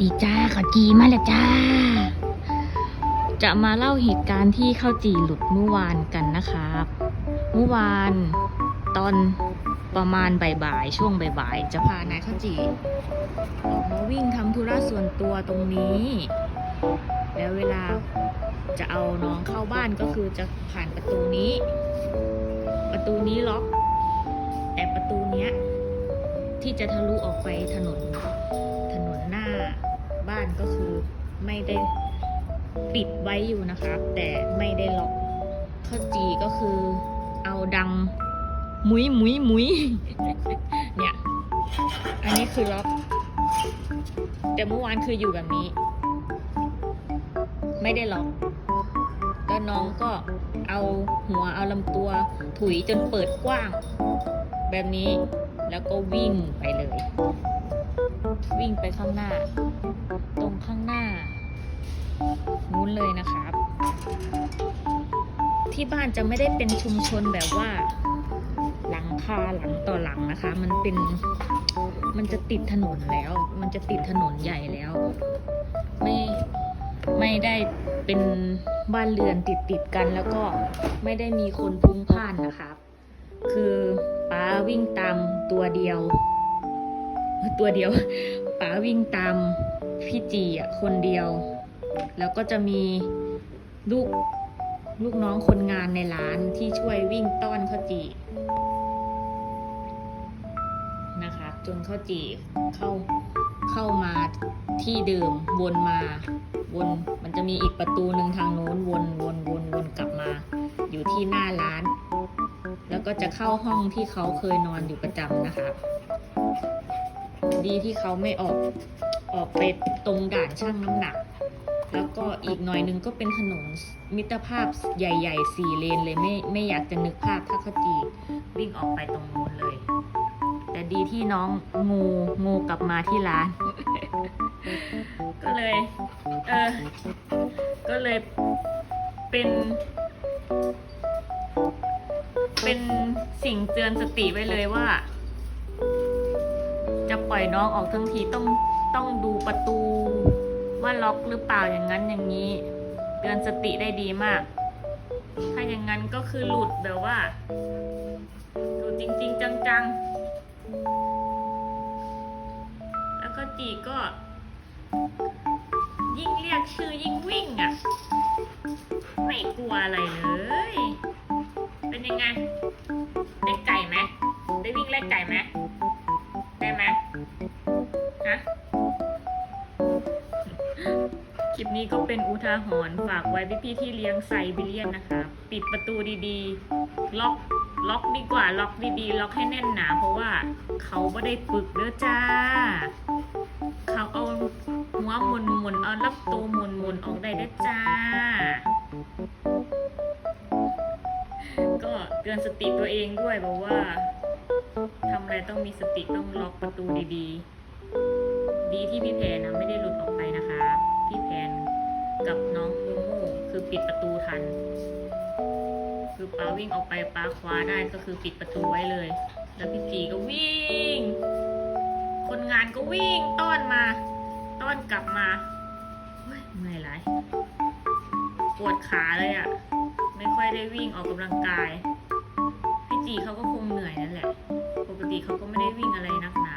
ดีจ้าขอจีมาแล้วจ้า จะมาเล่าเหตุการณ์ที่ข้าวจีหลุดเมื่อวานกันนะครับ เมื่อวานตอนประมาณบ่ายๆช่วงบ่ายๆจะพานายข้าวจีออกมาวิ่งทำธุระส่วนตัวตรงนี้ แล้วเวลาจะเอาน้องเข้าบ้านก็คือจะผ่านประตูนี้ ประตูนี้ล็อก แต่ประตูเนี้ยที่จะทะลุออกไปถนนานก็คือไม่ได้ปิดไว้อยู่นะครับแต่ไม่ได้ล็อกข้อจีก็คือเอาดังมุ้ยมุ้ยมุ้ยเนี่ย อันนี้คือล็อก แต่เมื่อวานคืออยู่แบบนี้ ไม่ได้ล็อกแล้วน้องก็เอาหัวเอาลำตัวถุยจนเปิดกว้าง แบบนี้แล้วก็วิ่งไปเลย วิ่งไปข้างหน้า ข้างหน้านู้นเลยนะครับ ที่บ้านจะไม่ได้เป็นชุมชนแบบว่า หลังคาหลังต่อหลังนะคะ มันเป็นมันจะติดถนนแล้ว มันจะติดถนนใหญ่แล้ว ไม่ไม่ได้เป็นบ้านเรือนติดติดกันแล้วก็ไม่ได้มีคนพลุงพ่านนะครับ คือป้าวิ่งตามตัวเดียว ตัวเดียวป๋าวิ่งตาม พี่จีอะคนเดียว แล้วก็จะมีลูกลูกน้องคนงานในร้านที่ช่วยวิ่งต้อนข้าวจีนะคะ จนข้าวจีเข้าเข้ามาที่เดิมวนมาวนมันจะมีอีกประตูหนึ่งทางโน้นวนวนวนวนกลับมา อยู่ที่หน้าร้าน แล้วก็จะเข้าห้องที่เขาเคยนอนอยู่ประจำนะคะ ดีที่เขาไม่ออกออกไปตรงด่านช่างน้ำหนัก แล้วก็อีกหน่อยนึงก็เป็นถนนมิตรภาพใหญ่ๆสี่เลนเลยไม่ไม่อยากจะนึกภาพถ้าเขาจีวิ่งออกไปตรงนู้นเลย แต่ดีที่น้องงูงูกลับมาที่ร้าน ก็เลย เออ ก็เลยเป็นเป็นสิ่งเตือนสติไว้เลยว่า ปล่อยน้องออกทั้งทีต้องต้องดูประตู ว่าล็อกหรือเปล่าอย่างนั้นอย่างนี้ เตือนสติได้ดีมาก ถ้าอย่างนั้นก็คือหลุดแบบว่าหลุดจริง ๆ จังๆ แล้วก็จีก็ ยิ่งเรียกชื่อยิ่งวิ่งอะ ไม่กลัวอะไรเลย เป็นยังไง นี้ก็เป็นอุทาหรณ์ฝากไว้พี่ๆที่เลี้ยงไซบีเรียนนะคะ ปิดประตูดีๆ ล็อกล็อกดีกว่า ล็อกดีๆ ล็อกให้แน่นหนา เพราะว่าเขาไม่ได้ฝึกเด้อจ้า เขาเอาหัวหมุนหมุนเอาลับตัวหมุนหมุนออกได้เด้อจ้า ก็เตือนสติตัวเองด้วยบอกว่าทำอะไรต้องมีสติต้องล็อกประตูดีๆ ดีที่พี่แพนนะไม่ได้หลุดออกไปนะคะ พี่แพน กับน้องมูมูคือปิดประตูทัน คือป้าวิ่งออกไปป้าคว้าได้ก็คือปิดประตูไว้เลย แล้วพี่จีก็วิ่ง คนงานก็วิ่งต้อนมา ต้อนกลับมาเฮ้ยเมื่อยไรปวดขาเลยอะ่ะ ไม่ค่อยได้วิ่งออกกำลังกาย พี่จีเขาก็คงเหนื่อยนั่นแหละ ปกติเขาก็ไม่ได้วิ่งอะไรนักหนา